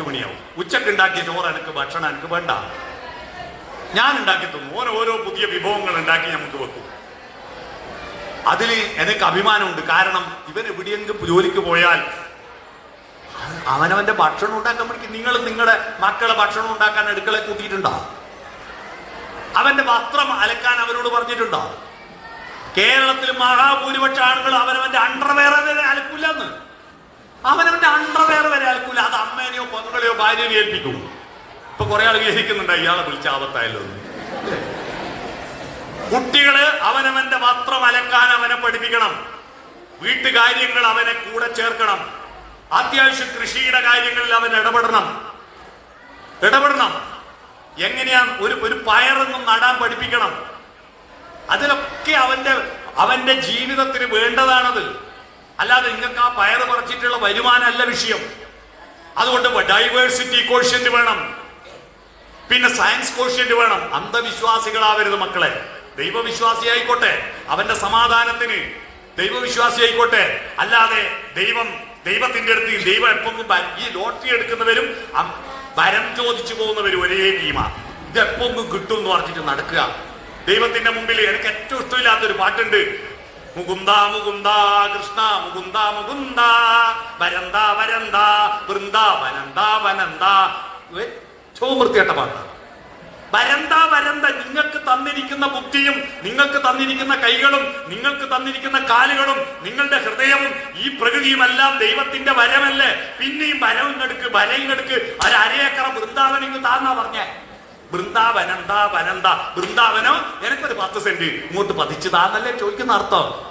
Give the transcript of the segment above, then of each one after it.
എട്ട് മണിയാവും. ഉച്ചയ്ക്ക് ഉണ്ടാക്കിയ ചോറ് എനിക്ക് ഭക്ഷണം എനിക്ക് വേണ്ട. ഞാൻ ഉണ്ടാക്കി തന്നു ഓരോ ഓരോ പുതിയ വിഭവങ്ങൾ ഉണ്ടാക്കി നമുക്ക് വെക്കും. അതിൽ എനിക്ക് അഭിമാനമുണ്ട്. കാരണം ഇവൻ എവിടെയെങ്കിലും ജോലിക്ക് പോയാൽ അവനവന്റെ ഭക്ഷണം ഉണ്ടാക്കാൻ പഠിക്കും നിങ്ങൾ നിങ്ങളുടെ മക്കളെ ഭക്ഷണം ഉണ്ടാക്കാൻ അടുക്കളെ കൂട്ടിയിട്ടുണ്ടോ? അവന്റെ വസ്ത്രം അലക്കാൻ അവരോട് പറഞ്ഞിട്ടുണ്ടോ? കേരളത്തിൽ മഹാഭൂരിപക്ഷ ആളുകൾ അവനവന്റെ അണ്ടർവെയർ അലക്കില്ലെന്ന് അവനവന്റെ അണ്ടർവെയർ വരെ അലക്കൂല. അത് അമ്മേനെയോ പെങ്ങളെയോ ഭാര്യനെ ഏൽപ്പിക്കും. ഇപ്പൊ കുറെ ആൾ വിചാരിക്കുന്നുണ്ട് ഇയാളെ വിളിച്ച ആപത്തായല്ലോ. കുട്ടികൾ അവനവന്റെ വസ്ത്രം അലക്കാൻ അവനെ പഠിപ്പിക്കണം. വീട്ടുകാര്യങ്ങൾ അവനെ കൂടെ ചേർക്കണം. അത്യാവശ്യം കൃഷിയുടെ കാര്യങ്ങളിൽ അവൻ ഇടപെടണം. ഇടപെടണം. എങ്ങനെയാ ഒരു ഒരു പയറൊന്നും നടാൻ പഠിപ്പിക്കണം? അതിലൊക്കെ അവന്റെ അവന്റെ ജീവിതത്തിന് വേണ്ടതാണത്. അല്ലാതെ നിങ്ങൾക്ക് ആ പയറ് പറിച്ചിട്ടുള്ള വരുമാനമല്ല വിഷയം. അതുകൊണ്ട് ഡൈവേഴ്സിറ്റി കോഷ്യന്റ് വേണം. പിന്നെ സയൻസ് കോഷ്യന്റ് വേണം. അന്ധവിശ്വാസികളാവരുത് മക്കളെ. ദൈവവിശ്വാസി ആയിക്കോട്ടെ. അവന്റെ സമാധാനത്തിന് ദൈവവിശ്വാസി ആയിക്കോട്ടെ. അല്ലാതെ ദൈവം ദൈവത്തിന്റെ അടുത്ത് ദൈവം എപ്പോഴും ഈ ലോട്ടറി എടുക്കുന്നവരും വരം ചോദിച്ചു പോകുന്നവരും ഒരേ ടീമാ ഇതെപ്പം കിട്ടും എന്ന് പറഞ്ഞിട്ട് നടക്കുക. ദൈവത്തിന്റെ മുമ്പിൽ എനിക്ക് ഏറ്റവും ഇഷ്ടമില്ലാത്തൊരു പാട്ടുണ്ട്. മുകുന്ദ മുകുന്ദ കൃഷ്ണ മുകുന്ദ മുകുന്ദ വരന്ത വരന്ത വൃന്ദ വനന്ത വനന്ത. ഏറ്റവും വൃത്തികെട്ട വരന്ത വരന്ത നിങ്ങൾക്ക് തന്നിരിക്കുന്ന ബുദ്ധിയും നിങ്ങൾക്ക് തന്നിരിക്കുന്ന കൈകളും നിങ്ങൾക്ക് തന്നിരിക്കുന്ന കാലുകളും നിങ്ങളുടെ ഹൃദയവും ഈ പ്രകൃതിയുമെല്ലാം ദൈവത്തിന്റെ വരമല്ലേ? പിന്നെയും വരവും എടുക്ക് വരയും എടുക്ക്. ഒരു അരയേക്കറ വൃന്ദാവനം താന്നാ പറഞ്ഞേ. വൃന്ദാവനന്ത വനന്ത ബൃന്ദാവനം എനിക്കൊരു പത്ത് സെന്റ്. ഇങ്ങോട്ട് പതിച്ചതാന്നല്ലേ ചോദിക്കുന്ന അർത്ഥം.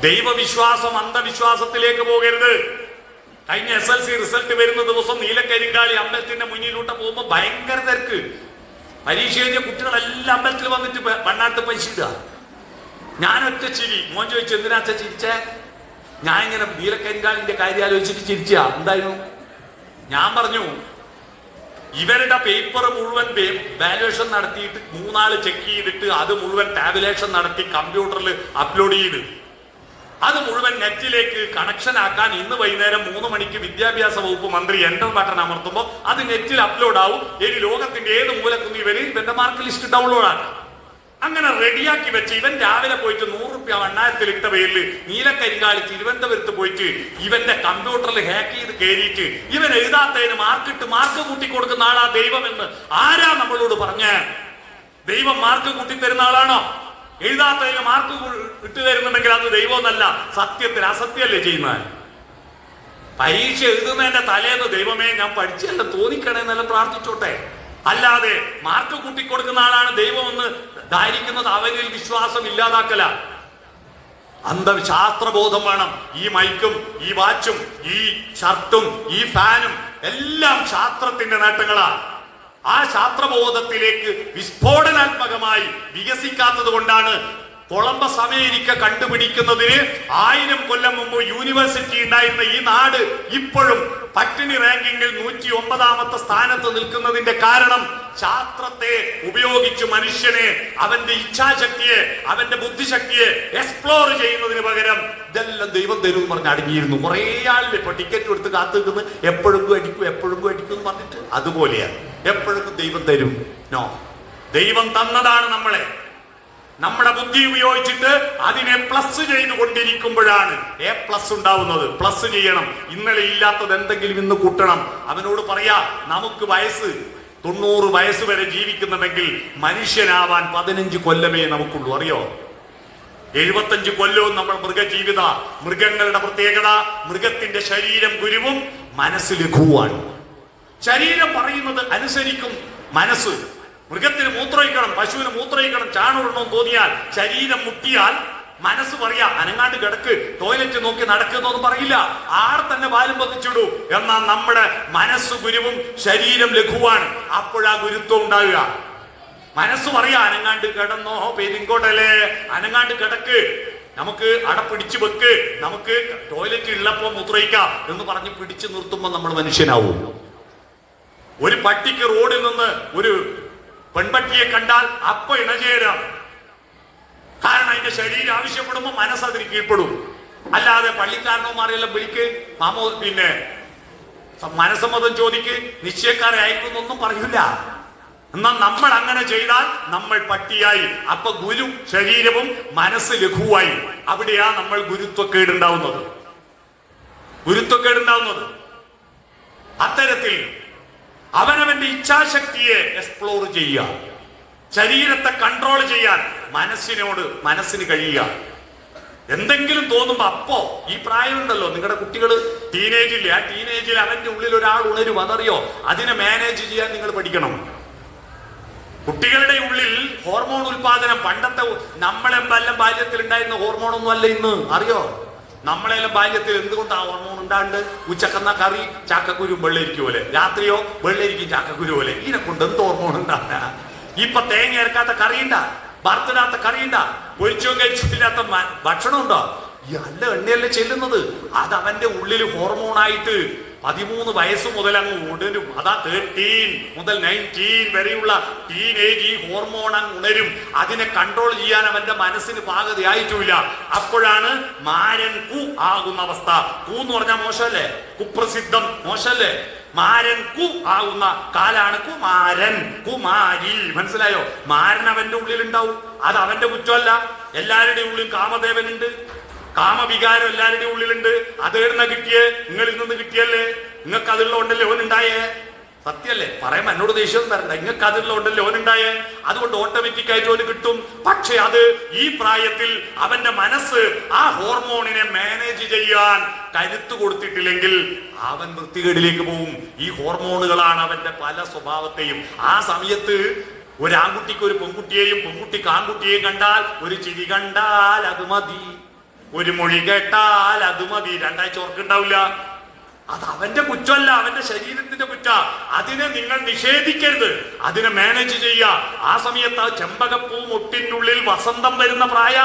ദൈവവിശ്വാസം അന്ധവിശ്വാസത്തിലേക്ക് പോകരുത്. കഴിഞ്ഞ എസ് എൽ സി റിസൾട്ട് വരുന്ന ദിവസം നീലക്കരിങ്കാളി അമ്പലത്തിന്റെ മുന്നിലൂട്ട് പോകുമ്പോ ഭയങ്കര തിരക്ക്. പരീക്ഷ കഴിഞ്ഞ കുട്ടികളെല്ലാം അമ്പലത്തിൽ വന്നിട്ട് വണ്ണാട്ട് ഞാൻ ഒറ്റ ചിരി. മോൻ ചോദിച്ചു എന്തിനാ അച്ഛാ ചിരിച്ചേ? ഞാൻ ഇങ്ങനെ നീലക്കരിങ്കാളിന്റെ കാര്യം ആലോചിച്ചിട്ട് ചിരിച്ചാ. എന്തായിരുന്നു? ഞാൻ പറഞ്ഞു ഇവരുടെ പേപ്പർ മുഴുവൻ വാലുവേഷൻ നടത്തിയിട്ട് മൂന്നാൾ ചെക്ക് ചെയ്തിട്ട് അത് മുഴുവൻ ടാബുലേഷൻ നടത്തി കമ്പ്യൂട്ടറിൽ അപ്ലോഡ് ചെയ്ത്. അത് മുഴുവൻ നെറ്റിലേക്ക് കണക്ഷൻ ആക്കാൻ ഇന്ന് വൈകുന്നേരം മൂന്ന് മണിക്ക് വിദ്യാഭ്യാസ വകുപ്പ് മന്ത്രി എന്റർ ബട്ടൺ അമർത്തുമ്പോൾ അത് നെറ്റിൽ അപ്ലോഡ് ആവും. ഇനി ലോകത്തിന്റെ ഏത് മൂലക്കുന്ന് ഇവർ ഇവന്റെ മാർക്ക് ലിസ്റ്റ് ഡൗൺലോഡ് ആക്കാം അങ്ങനെ റെഡിയാക്കി വെച്ച് ഇവൻ രാവിലെ പോയിട്ട് നൂറ് റുപ്യ വണ്ണായത്തിൽ ഇട്ട പേരിൽ നീലക്കരികാളി തിരുവനന്തപുരത്ത് പോയിട്ട് ഇവന്റെ കമ്പ്യൂട്ടറിൽ ഹാക്ക് ചെയ്ത് കയറിയിട്ട് ഇവൻ എഴുതാത്തതിന് മാർക്കിട്ട് മാർക്ക് കൂട്ടി കൊടുക്കുന്ന ആളാ ദൈവം എന്ന് ആരാ നമ്മളോട് പറഞ്ഞ? ദൈവം മാർക്ക് കൂട്ടി തരുന്ന ആളാണോ? എഴുതാത്തതിന് മാർക്ക് ഇട്ട് തരുന്നുണ്ടെങ്കിൽ അത് ദൈവമെന്നല്ല സത്യത്തിൽ അസത്യല്ലേ ചെയ്യുന്നത്? പരീക്ഷ എഴുതുന്നതിന്റെ തലേന്ന് ദൈവമേ ഞാൻ പഠിച്ചല്ല തോന്നിക്കണേന്നല്ല പ്രാർത്ഥിച്ചോട്ടെ? അല്ലാതെ മാർക്ക് കൂട്ടിക്കൊടുക്കുന്ന ആളാണ് ദൈവം എന്ന് ധാരിക്കുന്നത് അവരിൽ വിശ്വാസം ഇല്ലാതാക്കല. അന്ധശാസ്ത്രബോധം വേണം. ഈ മൈക്കും ഈ വാച്ചും ഈ ഷർട്ടും ഈ ഫാനും എല്ലാം ശാസ്ത്രത്തിന്റെ നേട്ടങ്ങളാണ് ആ ശാസ്ത്രബോധത്തിലേക്ക് വിസ്ഫോടനാത്മകമായി വികസിക്കാത്തത് കൊണ്ടാണ് കൊളംബസ് അമേരിക്ക കണ്ടുപിടിക്കുന്നതിന് ആയിരം കൊല്ലം മുമ്പ് യൂണിവേഴ്സിറ്റി ഉണ്ടായിരുന്ന ഈ നാട് ഇപ്പോഴും പട്ടിണി റാങ്കിങ്ങിൽ നൂറ്റി ഒമ്പതാമത്തെ സ്ഥാനത്ത് നിൽക്കുന്നതിന്റെ കാരണം ശാസ്ത്രത്തെ ഉപയോഗിച്ച് മനുഷ്യനെ അവന്റെ ഇച്ഛാശക്തിയെ അവന്റെ ബുദ്ധിശക്തിയെ എക്സ്പ്ലോർ ചെയ്യുന്നതിന് പകരം ഇതെല്ലാം ദൈവം തരും പറഞ്ഞ് അടങ്ങിയിരുന്നു. കുറേ ആളില്ല ഇപ്പൊ ടിക്കറ്റ് എടുത്ത് കാത്തു നിൽക്കുന്നു. എപ്പോഴും അടിക്കും എപ്പോഴും അടിക്കും എന്ന് പറഞ്ഞിട്ട്. അതുപോലെയാണ് എപ്പോഴും ദൈവം തരും. നോ ദൈവം തന്നതാണ് നമ്മളെ. നമ്മുടെ ബുദ്ധി ഉപയോഗിച്ചിട്ട് അതിനെ പ്ലസ് ചെയ്തുകൊണ്ടിരിക്കുമ്പോഴാണ് എ പ്ലസ് ഉണ്ടാവുന്നത്. പ്ലസ് ചെയ്യണം. ഇന്നലെ ഇല്ലാത്തത് എന്തെങ്കിലും ഇന്ന് കൂട്ടണം. അവനോട് പറയാ നമുക്ക് വയസ്സ് തൊണ്ണൂറ് വയസ്സ് വരെ ജീവിക്കുന്നുണ്ടെങ്കിൽ മനുഷ്യനാവാൻ പതിനഞ്ച് കൊല്ലമേ നമുക്കുള്ളൂ. അറിയോ? എഴുപത്തഞ്ച് കൊല്ലവും നമ്മൾ മൃഗജീവിത മൃഗങ്ങളുടെ പ്രത്യേകത മൃഗത്തിന്റെ ശരീരം ഗുരുവും മനസ്സ് ലഘുവാണ് ശരീരം പറയുന്നത് അനുസരിക്കും മനസ്സ്. മൃഗത്തിന് മൂത്രയിക്കണം പശുവിന് മൂത്രയിക്കണം ചാണുടണം തോന്നിയാൽ ശരീരം മുട്ടിയാൽ മനസ്സ് പറയാ അനങ്ങാണ്ട് കിടക്ക് ടോയ്ലറ്റ് നോക്കി നടക്കുന്നൊന്നും പറയില്ല. ആർ തന്നെ ബാലും പതിച്ചിടൂ. എന്നാൽ നമ്മുടെ മനസ്സ് ഗുരുവും ശരീരം ലഘുവാണ്. അപ്പോഴാ ഗുരുത്വം ഉണ്ടാവുക. മനസ്സ് പറയാ അനങ്ങാണ്ട് കിടന്നോ പെരിങ്കോട്ടല്ലേ അനങ്ങാണ്ട് കിടക്ക്. നമുക്ക് അട പിടിച്ചു വെക്ക്. നമുക്ക് ടോയ്ലറ്റ് ഉള്ളപ്പോ മുത്രയിക്കാം എന്ന് പറഞ്ഞ് പിടിച്ചു നിർത്തുമ്പോൾ നമ്മൾ മനുഷ്യനാവും. ഒരു പട്ടിക്ക് റോഡിൽ നിന്ന് ഒരു പെൺപട്ടിയെ കണ്ടാൽ അപ്പൊ ഇണചേരാം കാരണം അതിന്റെ ശരീരം ആവശ്യപ്പെടുമ്പോൾ മനസ്സ് അതിന് കീഴ്പ്പെടും അല്ലാതെ പള്ളിക്കാരനോമാരെല്ലാം വിളിക്ക് മാമോ പിന്നെ മനസ്സമ്മതം ചോദിക്ക് നിശ്ചയക്കാരെ അയക്കുന്നൊന്നും പറയില്ല എന്നാൽ നമ്മൾ അങ്ങനെ ചെയ്താൽ നമ്മൾ പട്ടിയായി. അപ്പൊ ഗുരു ശരീരവും മനസ്സ് ലഘുവായി. അവിടെയാ നമ്മൾ ഗുരുത്വക്കേടുണ്ടാവുന്നത്. ഗുരുത്വക്കേടുണ്ടാവുന്നത്. അത്തരത്തിൽ അവനവന്റെ ഇച്ഛാശക്തിയെ എക്സ്പ്ലോർ ചെയ്യുക. ശരീരത്തെ കൺട്രോൾ ചെയ്യാൻ മനസ്സിനോട് മനസ്സിന് കഴിയുക. എന്തെങ്കിലും തോന്നുമ്പോ അപ്പോ ഈ പ്രായമുണ്ടല്ലോ നിങ്ങളുടെ കുട്ടികൾ ടീനേജില്ലേ ആ ടീനേജിൽ അവന്റെ ഉള്ളിൽ ഒരാൾ ഉണരും അതറിയോ? അതിനെ മാനേജ് ചെയ്യാൻ നിങ്ങൾ പഠിക്കണം. കുട്ടികളുടെ ഉള്ളിൽ ഹോർമോൺ ഉൽപാദനം പണ്ടത്തെ നമ്മളെ ബാല്യത്തിൽ ഉണ്ടായിരുന്ന ഹോർമോൺ ഒന്നും അല്ല ഇന്ന് അറിയോ? നമ്മളെല്ലാം ബാല്യത്തിൽ എന്തുകൊണ്ടാ ഹോർമോൺ ഉണ്ടാണ്ട് ഉച്ചക്കെന്ന കറി ചാക്കക്കുരു വെള്ളരിക്കും പോലെ. രാത്രിയോ വെള്ളരിക്കും ചാക്കക്കുരു പോലെ. ഇതിനെ കൊണ്ട് എന്ത് ഹോർമോൺ ഉണ്ടാകുക ഇപ്പൊ തേങ്ങ ഇറക്കാത്ത കറിയുണ്ട? വറുത്തിടാത്ത കറിയുണ്ട? പൊരിച്ചവും കഴിച്ചിട്ടില്ലാത്ത ഭക്ഷണം ഉണ്ടോ ഈ നല്ല എണ്ണയല്ലേ ചെല്ലുന്നത്. അത് അവന്റെ ഉള്ളിൽ ഹോർമോണായിട്ട് പതിമൂന്ന് വയസ്സ് മുതൽ അങ്ങ് ഉണരും. അതാ തേർട്ടീൻ മുതൽ നയന്റീൻ വരെയുള്ള ടീനേജ് ഈ ഹോർമോൺ അങ്ങ് ഉണരും. അതിനെ കൺട്രോൾ ചെയ്യാൻ അവന്റെ മനസ്സിന് പാകതയായിട്ടില്ല. അപ്പോഴാണ് മാരൻ കു ആകുന്ന അവസ്ഥ. കു എന്ന് പറഞ്ഞാൽ മോശമല്ലേ? കുപ്രസിദ്ധം. മോശമല്ലേ? മാരൻ കു ആകുന്ന കാലാണ് കുമാരൻ. കുമാരി. മനസ്സിലായോ? മാരൻ അവന്റെ ഉള്ളിൽ ഉണ്ടാവും അത് അവന്റെ കുറ്റമല്ല. എല്ലാവരുടെയും ഉള്ളിൽ കാമദേവനുണ്ട്. കാമവികാരം എല്ലാവരുടെയും ഉള്ളിലുണ്ട്. അത് എവിടുന്ന കിട്ടിയേ? നിങ്ങളിൽ നിന്ന് കിട്ടിയല്ലേ? നിങ്ങൾക്ക് അതിലുള്ള ഉണ്ടല്ലേ ഓനുണ്ടായേ സത്യല്ലേ പറയാൻ എന്നോട് ദേഷ്യം തരണ്ട നിങ്ങൾക്ക് അതിലുള്ള ഉണ്ടല്ലേ ഓനുണ്ടായേ അതുകൊണ്ട് ഓട്ടോമാറ്റിക് ആയി ഓന് കിട്ടും. പക്ഷെ അത് ഈ പ്രായത്തിൽ അവന്റെ മനസ്സ് ആ ഹോർമോണിനെ മാനേജ് ചെയ്യാൻ കരുത്ത് കൊടുത്തിട്ടില്ലെങ്കിൽ അവൻ വൃത്തികേടിലേക്ക് പോവും. ഈ ഹോർമോണുകളാണ് അവന്റെ പല സ്വഭാവത്തെയും. ആ സമയത്ത് ഒരു ആൺകുട്ടിക്ക് ഒരു പെൺകുട്ടിയെയും പെൺകുട്ടിക്ക് ആൺകുട്ടിയെയും കണ്ടാൽ ഒരു ചിരി കണ്ടാൽ അത് മതി. ഒരു മൊഴി കേട്ടാൽ അത് മതി. രണ്ടാഴ്ച ഓർക്കുണ്ടാവില്ല അത് അവന്റെ കുറ്റമല്ല അവന്റെ ശരീരത്തിന്റെ കുറ്റ. അതിനെ നിങ്ങൾ നിഷേധിക്കരുത്. അതിനെ മാനേജ് ചെയ്യുക ആ സമയത്ത് ആ ചെമ്പകപ്പൂ മുട്ടിനുള്ളിൽ വസന്തം വരുന്ന പ്രായ.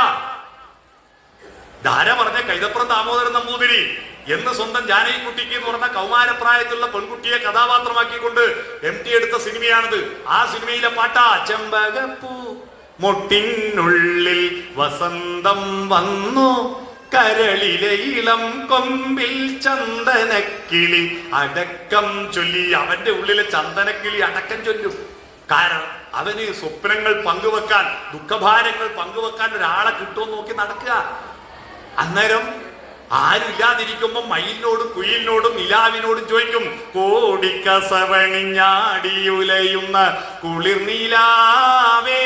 ധാര പറഞ്ഞ? കൈതപ്പുറം ദാമോദരൻ നമ്പൂതിരി എന്ന് സ്വന്തം ജാനകിക്കുട്ടിക്ക് എന്ന് പറഞ്ഞ കൗമാരപ്രായത്തിലുള്ള പെൺകുട്ടിയെ കഥാപാത്രമാക്കിക്കൊണ്ട് എം ടി എടുത്ത സിനിമയാണിത്. ആ സിനിമയിലെ പാട്ടാ ചെമ്പകപ്പൂ മുട്ടിനുള്ളിൽ വസന്തം വന്നു. കരളിലെ ഇളം കൊമ്പിൽ ചന്ദനക്കിളി അടക്കം ചൊല്ലി. അവന്റെ ഉള്ളിലെ ചന്ദനക്കിളി അടക്കം ചൊല്ലും. കാരണം അവന് സ്വപ്നങ്ങൾ പങ്കുവെക്കാൻ ദുഃഖഭാരങ്ങൾ പങ്കുവെക്കാൻ ഒരാളെ കിട്ടുമെന്ന് നോക്കി നടക്കുക. അന്നേരം ആരുമില്ലാതിരിക്കുമ്പോ മയിലിനോടും കുയിലിനോടും നിലാവിനോടും ചോദിക്കും കോടിക്കസവണിഞ്ഞാടിയുലയുന്ന കുളിർ നീലാവേ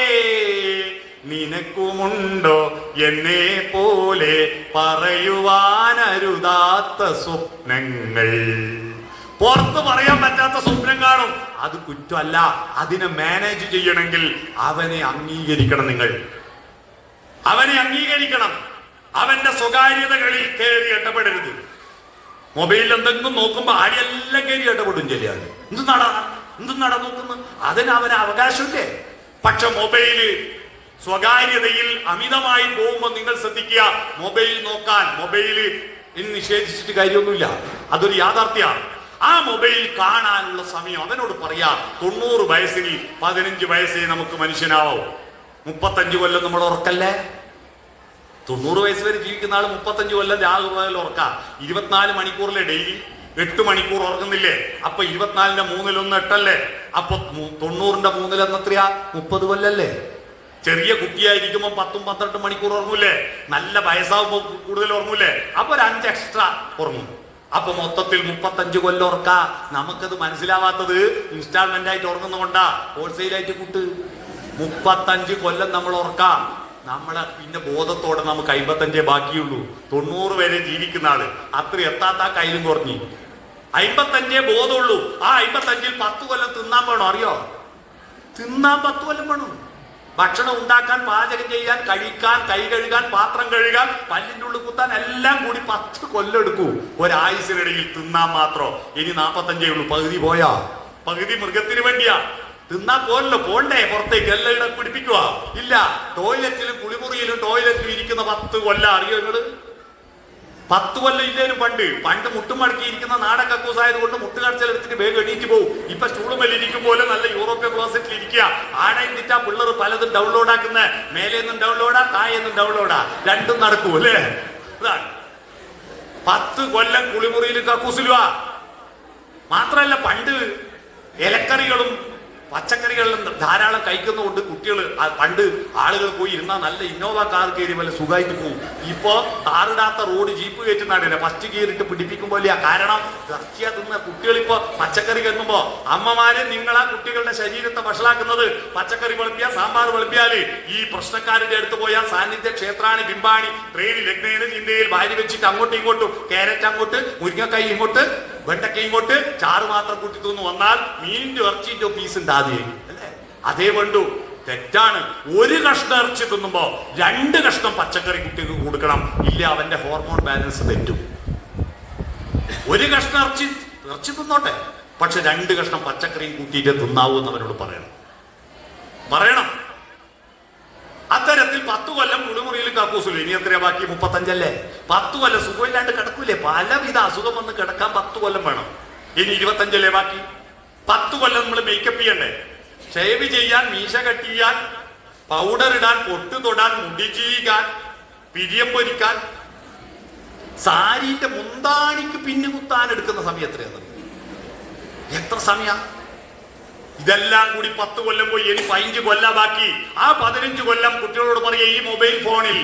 നിനക്കുമുണ്ടോ എന്നെ പോലെ പറയുവാനരുതാത്ത സ്വപ്നങ്ങൾ? പുറത്ത് പറയാൻ പറ്റാത്ത സ്വപ്നം കാണും. അത് കുറ്റമല്ല. അതിനെ മാനേജ് ചെയ്യണമെങ്കിൽ അവനെ അംഗീകരിക്കണം നിങ്ങൾ. അവനെ അംഗീകരിക്കണം. അവന്റെ സ്വകാര്യതകളിൽ കയറി ഇടപെടരുത്. മൊബൈലിൽ എന്തെങ്കിലും നോക്കുമ്പോ ആരെല്ലാം കയറി ഇടപെടും ചെല്ലിയാണ് എന്ത് നട എന്ത് നട നോക്കുന്നു അതിന് അവന് അവകാശമില്ലേ? പക്ഷെ മൊബൈൽ സ്വകാര്യതയിൽ അമിതമായി പോകുമ്പോൾ നിങ്ങൾ ശ്രദ്ധിക്കുക മൊബൈൽ നോക്കാൻ. മൊബൈൽ ഇന്ന് നിഷേധിച്ചിട്ട് കാര്യമൊന്നുമില്ല. അതൊരു യാഥാർത്ഥ്യമാണ്. ആ മൊബൈൽ കാണാനുള്ള സമയം അവനോട് പറയാ തൊണ്ണൂറ് വയസ്സിൽ പതിനഞ്ച് വയസ്സേ നമുക്ക് മനുഷ്യനാവോ. മുപ്പത്തഞ്ച് കൊല്ലം നമ്മൾ ഉറക്കല്ലേ? തൊണ്ണൂറ് വയസ്സ് വരെ ജീവിക്കുന്ന ആൾ മുപ്പത്തഞ്ച് കൊല്ലം രാഹുൽ ഉറക്കാം. ഇരുപത്തിനാല് മണിക്കൂറിലെ ഡെയിലി? എട്ട് മണിക്കൂർ ഉറങ്ങുന്നില്ലേ? അപ്പൊ ഇരുപത്തിനാലിന്റെ മൂന്നിലൊന്ന് എട്ടല്ലേ? അപ്പൊ തൊണ്ണൂറിന്റെ മൂന്നിലൊന്ന് എത്രയാ മുപ്പത് കൊല്ലല്ലേ? ചെറിയ കുട്ടിയായിരിക്കുമ്പോൾ പത്തും പന്ത്രണ്ട് മണിക്കൂർ ഉറങ്ങൂലേ നല്ല വയസ്സാവുമ്പോൾ കൂടുതൽ ഉറങ്ങൂലേ അപ്പൊ ഒരു അഞ്ച് എക്സ്ട്രാ ഉറങ്ങും. അപ്പൊ മൊത്തത്തിൽ മുപ്പത്തഞ്ച് കൊല്ലം ഉറക്ക. നമുക്കത് മനസ്സിലാവാത്തത് ഇൻസ്റ്റാൾമെന്റ് ആയിട്ട് ഉറങ്ങുന്നതുകൊണ്ടാ. ഹോൾസെയിൽ ആയിട്ട് കൂട്ട്. മുപ്പത്തഞ്ച് കൊല്ലം നമ്മൾ ഉറക്കാം. നമ്മളെ പിന്നെ ബോധത്തോടെ നമുക്ക് അമ്പത്തഞ്ചേ ബാക്കിയുള്ളൂ. തൊണ്ണൂറ് വരെ ജീവിക്കുന്ന ആൾ. അത്ര എത്താത്ത കയ്യിലും കുറഞ്ഞു. അമ്പത്തഞ്ചേ ബോധമുള്ളൂ. ആ അമ്പത്തഞ്ചിൽ പത്ത് കൊല്ലം തിന്നാൻ വേണോ? അറിയോ? തിന്നാൻ പത്ത് കൊല്ലം വേണം. ഭക്ഷണം ഉണ്ടാക്കാൻ പാചകം ചെയ്യാൻ കഴിക്കാൻ കൈ കഴുകാൻ പാത്രം കഴുകാൻ പല്ലിന്റെ ഉള്ളിൽ കുത്താൻ എല്ലാം കൂടി പത്ത് കൊല്ലം എടുക്കൂ. ഒരായുസിനിടയിൽ തിന്നാൻ മാത്രം. ഇനി നാപ്പത്തഞ്ചേ ഉള്ളൂ. പകുതി പോയാ. പകുതി മൃഗത്തിന് വേണ്ടിയാ. തിന്നാൻ പോലല്ലോ പോണ്ടേ പുറത്തേക്ക് എല്ലാം പിടിപ്പിക്കുക ഇല്ല ടോയ്ലറ്റിലും കുളിമുറിയിലും ടോയ്ലറ്റിലും ഇരിക്കുന്ന പത്ത് കൊല്ലം അറിയോ നിങ്ങൾ? പത്ത് കൊല്ലം ഇല്ലേലും പണ്ട്. പണ്ട് മുട്ടുമടക്കി ഇരിക്കുന്ന നാടൻ കക്കൂസായത് കൊണ്ട് മുട്ടുകടച്ചൽ എടുത്തിട്ട് വേഗം എണീറ്റ് പോകും ഇപ്പൊ സ്റ്റൂളുമേൽ ഇരിക്കും പോലെ നല്ല യൂറോപ്യൻ ക്ലോസറ്റിൽ ഇരിക്കുക. ആടെ നിറ്റാ പിള്ളേർ പലതും ഡൗൺലോഡ് ആക്കുന്ന മേലെ നിന്നും ഡൗൺലോഡാ തായ നിന്നും ഡൗൺലോഡാ രണ്ടും നടക്കും അല്ലേ? പത്ത് കൊല്ലം കുളിമുറിയിൽ കക്കൂസിലുവാ. മാത്രല്ല പണ്ട് ഇലക്കറികളും പച്ചക്കറികളും ധാരാളം കഴിക്കുന്നതുകൊണ്ട് കുട്ടികൾ പണ്ട് ആളുകൾ പോയി ഇരുന്നാൽ നല്ല ഇന്നോവ കാർ കയറി വല്ല സുഖമായിട്ട് പോകും ഇപ്പോ താറിടാത്ത റോഡ് ജീപ്പ് കയറ്റുന്നതാണ് ഫസ്റ്റ് കയറിയിട്ട് പിടിപ്പിക്കുമ്പോലെയാ കാരണം ഇറച്ചിയ തിന്ന കുട്ടികളിപ്പോൾ പച്ചക്കറി കെന്നുമ്പോ അമ്മമാര് നിങ്ങളാ കുട്ടികളുടെ ശരീരത്തെ വഷളാക്കുന്നത്. പച്ചക്കറി വെളുപ്പിയ സാമ്പാർ വെളുപ്പിയാൽ. ഈ പ്രശ്നക്കാരുടെ അടുത്ത് പോയാൽ സാന്നിധ്യ ക്ഷേത്രാണി ബിംബാണി ട്രെയിനിൽ ലഗ്നേന് ചിന്തയിൽ വാരി വെച്ചിട്ട് അങ്ങോട്ടും ഇങ്ങോട്ടും ക്യാരറ്റ് അങ്ങോട്ട് മുരിങ്ങക്കായി ഇങ്ങോട്ട് വെണ്ടക്ക ഇങ്ങോട്ട് ചാറ് മാത്രം കൂട്ടി തിന്നു വന്നാൽ മീനിന്റെ ഇറച്ചിന്റെ പീസ് ഉണ്ടാതെ അല്ലേ? അതേ തെറ്റാണ്. ഒരു കഷ്ണം ഇറച്ചി തിന്നുമ്പോ രണ്ട് കഷ്ണം പച്ചക്കറി കുട്ടിക്ക് കൊടുക്കണം. ഇല്ല അവന്റെ ഹോർമോൺ ബാലൻസ് തെറ്റും. ഒരു കഷ്ണം ഇറച്ചി ഇറച്ചി തിന്നോട്ടെ. പക്ഷെ രണ്ട് കഷ്ണം പച്ചക്കറി കൂട്ടിയിട്ട് തിന്നാവൂ എന്ന് അവനോട് പറയണം. പറയണം. അത്തരത്തിൽ പത്ത് കൊല്ലം കുളിമുറിയിൽ കാക്കൂസില്ല ഇനി എത്രയാ ബാക്കി? മുപ്പത്തഞ്ചല്ലേ? പത്ത് കൊല്ലം സുഖമില്ലാണ്ട് കിടക്കൂലേ? പലവിധ അസുഖം വന്ന് കിടക്കാൻ പത്ത് കൊല്ലം വേണം. ഇനി ഇരുപത്തഞ്ചല്ലേ ബാക്കി? പത്തു കൊല്ലം നമ്മൾ മേക്കപ്പ് ചെയ്യണ്ടേ? ഷേവ് ചെയ്യാൻ മീശ കട്ടിയാൻ പൗഡർ ഇടാൻ പൊട്ട് തൊടാൻ മുടി ചെയ്യാൻ പിരിയം പൊരിക്കാൻ. സാരിന്റെ മുന്താണിക്ക് പിന്നു കുത്താൻ എടുക്കുന്ന സമയം എത്രയാണ് എത്ര സമയ? ഇതെല്ലാം കൂടി പത്ത് കൊല്ലം പോയി ഇനി പതിനഞ്ച് കൊല്ലം ബാക്കി. ആ പതിനഞ്ച് കൊല്ലം കുട്ടികളോട് പറയുക ഈ മൊബൈൽ ഫോണിൽ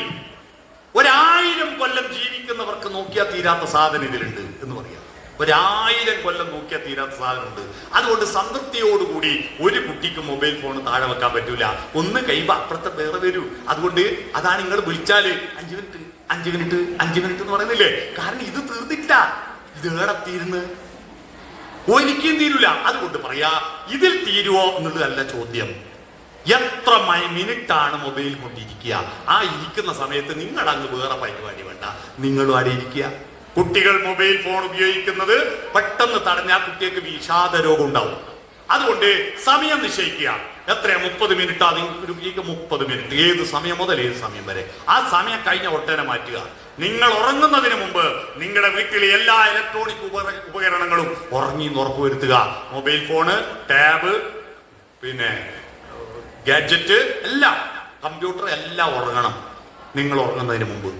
ഒരായിരം കൊല്ലം ജീവിക്കുന്നവർക്ക് നോക്കിയാൽ തീരാത്ത സാധനം ഇതിലുണ്ട് എന്ന് പറയാം. ഒരായിരം കൊല്ലം നോക്കിയാൽ തീരാത്ത സാധനമുണ്ട്. അതുകൊണ്ട് സംതൃപ്തിയോടുകൂടി ഒരു കുട്ടിക്ക് മൊബൈൽ ഫോൺ താഴെ വെക്കാൻ പറ്റൂല. ഒന്ന് കഴിയുമ്പോൾ അപ്പുറത്തെ വേറെ വരൂ. അതുകൊണ്ട് അതാണ് നിങ്ങൾ വിളിച്ചാൽ അഞ്ചു മിനിറ്റ് അഞ്ചു മിനിറ്റ് അഞ്ചു മിനിറ്റ് എന്ന് പറയുന്നില്ലേ? കാരണം ഇത് തീർന്നിട്ട ഇത് ഏടെ തീരുന്ന്? ഒരിക്കലും തീരൂല. അതുകൊണ്ട് പറയാ ഇതിൽ തീരുവോ എന്നുള്ളതല്ല ചോദ്യം. എത്ര മിനിറ്റ് ആണ് മൊബൈൽ കൊണ്ടിരിക്കുക? ആ ഇരിക്കുന്ന സമയത്ത് നിങ്ങൾ അങ്ങ് വേറെ പരിപാടി വേണ്ട. നിങ്ങളും അവിടെ ഇരിക്കുക. കുട്ടികൾ മൊബൈൽ ഫോൺ ഉപയോഗിക്കുന്നത് പെട്ടെന്ന് തടഞ്ഞാൽ കുട്ടികൾക്ക് വിഷാദ രോഗം ഉണ്ടാവും. അതുകൊണ്ട് സമയം നിശ്ചയിക്കുക. എത്ര മുപ്പത് മിനിറ്റ് അത് ഒരു വീക്ക് മുപ്പത് മിനിറ്റ് ഏത് സമയം മുതൽ ഏത് സമയം വരെ. ആ സമയം കഴിഞ്ഞ ഒട്ടേനെ മാറ്റുക. നിങ്ങൾ ഉറങ്ങുന്നതിന് മുമ്പ് നിങ്ങളുടെ വീട്ടിലെ എല്ലാ ഇലക്ട്രോണിക് ഉപ ഉപകരണങ്ങളും ഉറങ്ങി ഉറപ്പുവരുത്തുക മൊബൈൽ ഫോണ് ടാബ് പിന്നെ ഗാഡ്ജറ്റ് എല്ലാം കമ്പ്യൂട്ടർ എല്ലാം ഉറങ്ങണം. നിങ്ങൾ ഉറങ്ങുന്നതിന് മുമ്പ്.